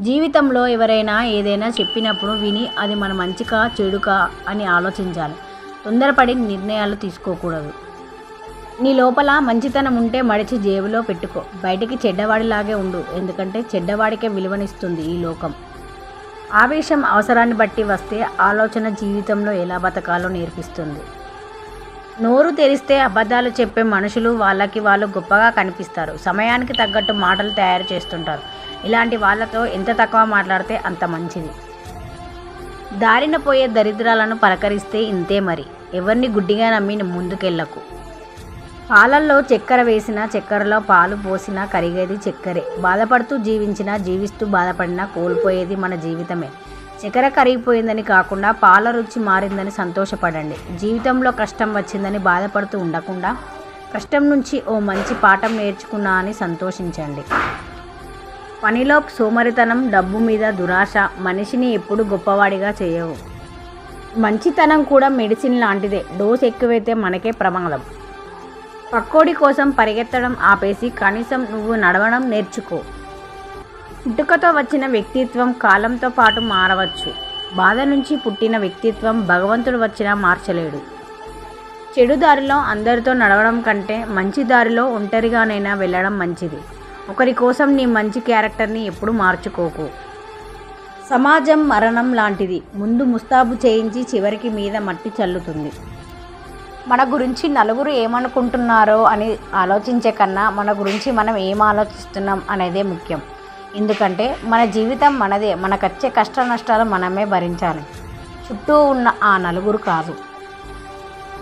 జీవితంలో ఎవరైనా ఏదైనా చెప్పినప్పుడు విని అది మన మంచికా చెడుకా అని ఆలోచించాలి. తొందరపడి నిర్ణయాలు తీసుకోకూడదు. నీ లోపల మంచితనం ఉంటే మడిచి జేబులో పెట్టుకో. బయటికి చెడ్డవాడిలాగే ఉండు ఎందుకంటే చెడ్డవాడికే విలువనిస్తుంది ఈ లోకం. ఆవేశం అవసరాన్ని బట్టి వస్తే ఆలోచన జీవితంలో ఎలా బతకాలో నేర్పిస్తుంది. నోరు తెరిస్తే అబద్ధాలు చెప్పే మనుషులు వాళ్ళకి వాళ్ళు గొప్పగా కనిపిస్తారు. సమయానికి తగ్గట్టు మాటలు తయారు చేస్తుంటారు. ఇలాంటి వాళ్ళతో ఎంత తక్కువ మాట్లాడితే అంత మంచిది. దారిన పోయే దరిద్రాలను పలకరిస్తే ఇంతే మరి. ఎవరిని గుడ్డిగా నమ్మి ముందుకెళ్ళకు. పాలల్లో చక్కెర వేసినా చక్కెరలో పాలు పోసినా కరిగేది చక్కెరే. బాధపడుతూ జీవించినా జీవిస్తూ బాధపడినా కోల్పోయేది మన జీవితమే. చక్కెర కరిగిపోయిందని కాకుండా పాల రుచి మారిందని సంతోషపడండి. జీవితంలో కష్టం వచ్చిందని బాధపడుతూ ఉండకుండా కష్టం నుంచి ఓ మంచి పాఠం నేర్చుకున్నా అని సంతోషించండి. పనిలో సోమరితనం డబ్బు మీద దురాశ మనిషిని ఎప్పుడు గొప్పవాడిగా చేయవు. మంచితనం కూడా మెడిసిన్ లాంటిదే డోస్ ఎక్కువైతే మనకే ప్రమాదం. పక్కోడి కోసం పరిగెత్తడం ఆపేసి కనీసం నువ్వు నడవడం నేర్చుకో. పుట్టుకతో వచ్చిన వ్యక్తిత్వం కాలంతో పాటు మారవచ్చు. బాధ నుంచి పుట్టిన వ్యక్తిత్వం భగవంతుడు వచ్చినా మార్చలేడు. చెడు దారిలో అందరితో నడవడం కంటే మంచి దారిలో ఒంటరిగానైనా వెళ్ళడం మంచిది. ఒకరి కోసం నీ మంచి క్యారెక్టర్ని ఎప్పుడు మార్చుకోకు. సమాజం మరణం లాంటిది. ముందు ముస్తాబు చేయించి చివరికి మీద మట్టి చల్లుతుంది. మన గురించి నలుగురు ఏమనుకుంటున్నారో అని ఆలోచించే కన్నా మన గురించి మనం ఏం ఆలోచిస్తున్నాం అనేదే ముఖ్యం. ఎందుకంటే మన జీవితం మనదే. మనకొచ్చే కష్ట నష్టాలు మనమే భరించాలి. చుట్టూ ఉన్న ఆ నలుగురు కాదు.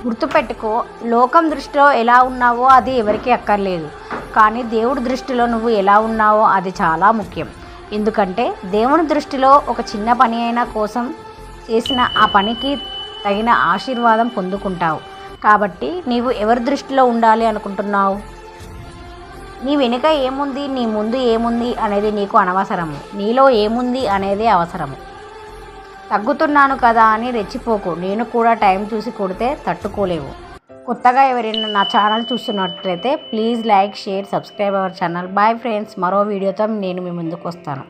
గుర్తుపెట్టుకో లోకం దృష్టిలో ఎలా ఉన్నావో అది ఎవరికీ అక్కర్లేదు. కానీ దేవుడి దృష్టిలో నువ్వు ఎలా ఉన్నావో అది చాలా ముఖ్యం. ఎందుకంటే దేవుని దృష్టిలో ఒక చిన్న పని అయినా కోసం చేసిన ఆ పనికి తగిన ఆశీర్వాదం పొందుకుంటావు. కాబట్టి నీవు ఎవరి దృష్టిలో ఉండాలి అనుకుంటున్నావు? నీ వెనుక ఏముంది నీ ముందు ఏముంది అనేది నీకు అనవసరము. నీలో ఏముంది అనేది అవసరము. తగ్గుతున్నాను కదా అని రెచ్చిపోకు. నేను కూడా టైం చూసి కొడితే తట్టుకోలేవు. కొత్తగా ఎవరైనా నా ఛానల్ చూస్తున్నట్లయితే please like share subscribe our channel. Bye friends మరో వీడియోతో నేను మీ ముందుకు వస్తాను.